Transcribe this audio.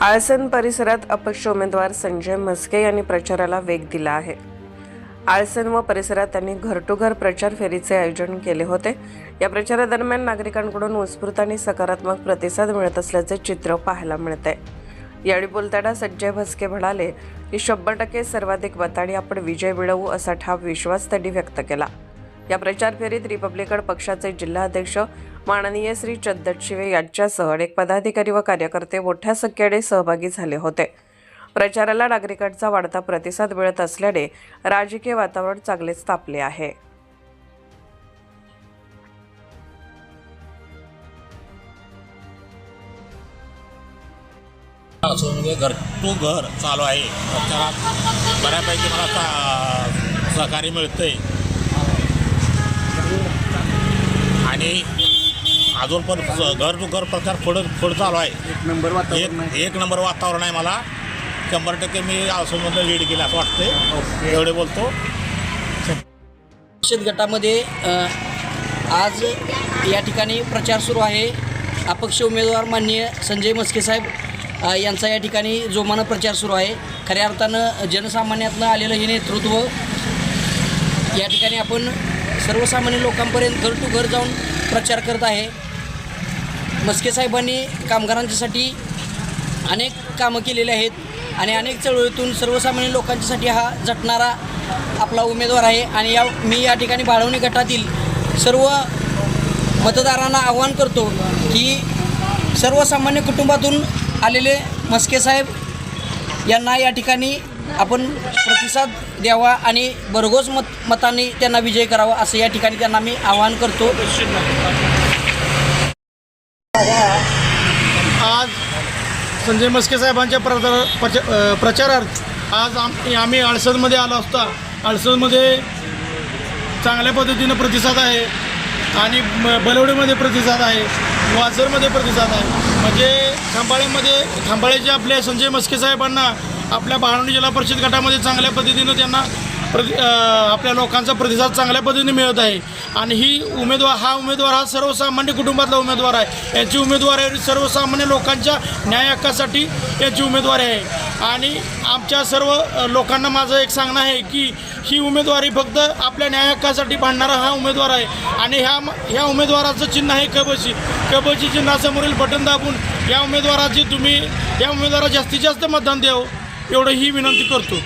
आळसण परिसरात अपक्ष उमेदवार संजय म्हस्के यांनी प्रचाराला वेग दिला आहे. आळसण व परिसरात त्यांनी घरटूघर प्रचार फेरीचे आयोजन केले होते. या प्रचारादरम्यान नागरिकांकडून उत्स्फूर्त आणि सकारात्मक प्रतिसाद मिळत असल्याचे चित्र पाहायला मिळते यावेळी बोलताना संजय भस्के म्हणाले की शंभर टक्के सर्वाधिक मतांनी आपण विजय मिळवू असा ठाम विश्वास त्यांनी व्यक्त केला. या प्रचार फेरीत रिपब्लिकन पक्षाचे जिल्हाध्यक्ष माननीय श्री चंदन शिवे यांच्यासह अनेक पदाधिकारी व कार्यकर्ते मोठ्या संख्येने सहभागी झाले होते. प्रचाराला नागरिकांचा वाढता प्रतिसाद मिळत असल्याने राजकीय वातावरण चांगलेच तापले आहे. म्हणजे घर टू घर चालू आहे. प्रचारात बऱ्यापैकी मला सहकार्य मिळतंय. आणि अजून पण घर टू घर प्रचार पुढं पुढं चालू आहे. एक नंबर वातावरण एक आहे. एक नंबर वातावरण आहे मला. शंभर टक्के मी आसमधून लीड केलं असं वाटतंय. एवढे बोलतो. परिषद गटामध्ये आज या ठिकाणी प्रचार सुरू आहे. अपक्ष उमेदवार माननीय संजय मस्के साहेब यांचा या ठिकाणी जोमानं प्रचार सुरू आहे. खऱ्या अर्थानं जनसामान्यातनं आलेलं हे नेतृत्व या ठिकाणी आपण सर्वसामान्य लोकांपर्यंत घर टू घर जाऊन प्रचार करत आहे. मस्के साहेबांनी कामगारांच्यासाठी अनेक कामं केलेली आहेत आणि अनेक चळवळीतून सर्वसामान्य लोकांच्यासाठी हा झटणारा आपला उमेदवार आहे आणि या मी या ठिकाणी बाळवणी गटातील सर्व मतदारांना आवाहन करतो की सर्वसामान्य कुटुंबातून आलेले मस्के साहेब यांना या ठिकाणी आपण प्रतिसाद द्यावा आणि भरघोस मत मतांनी त्यांना विजय करावा असं या ठिकाणी त्यांना मी आवाहन करतो. आज संजय मस्के साहेबांच्या प्रचार प्रचारार्थ आज आम आम्ही अडसदमध्ये आलो असता. अडसदमध्ये चांगल्या पद्धतीनं प्रतिसाद आहे आणि बलवडीमध्ये प्रतिसाद आहे वाझरमध्ये प्रतिसाद आहे. म्हणजे खांबाळेमध्ये खांबाळेचे आपले संजय मस्के साहेबांना आपल्या बाळवणी जिल्हा परिषद गटामध्ये चांगल्या पद्धतीनं त्यांना प्रति आपल्या लोकांचा प्रतिसाद चांगल्या पद्धतीने मिळत आहे. आणि ही उमेदवार हा उमेदवार हा सर्वसामान्य कुटुंबातला उमेदवार आहे. याची उमेदवारी सर्वसामान्य लोकांच्या न्याय हक्कासाठी याची उमेदवारी आहे. आणि आमच्या सर्व लोकांना माझं एक सांगणं आहे की ही उमेदवारी फक्त आपल्या न्याय हक्कासाठी भांडणारा हा उमेदवार आहे. आणि ह्या ह्या उमेदवाराचं चिन्ह आहे कबशी. कबशी चिन्हासमोरील बटन दाबून या उमेदवाराची तुम्ही या उमेदवाराला जास्तीत जास्त मतदान द्यावं. एवढं ही विनंती करतो.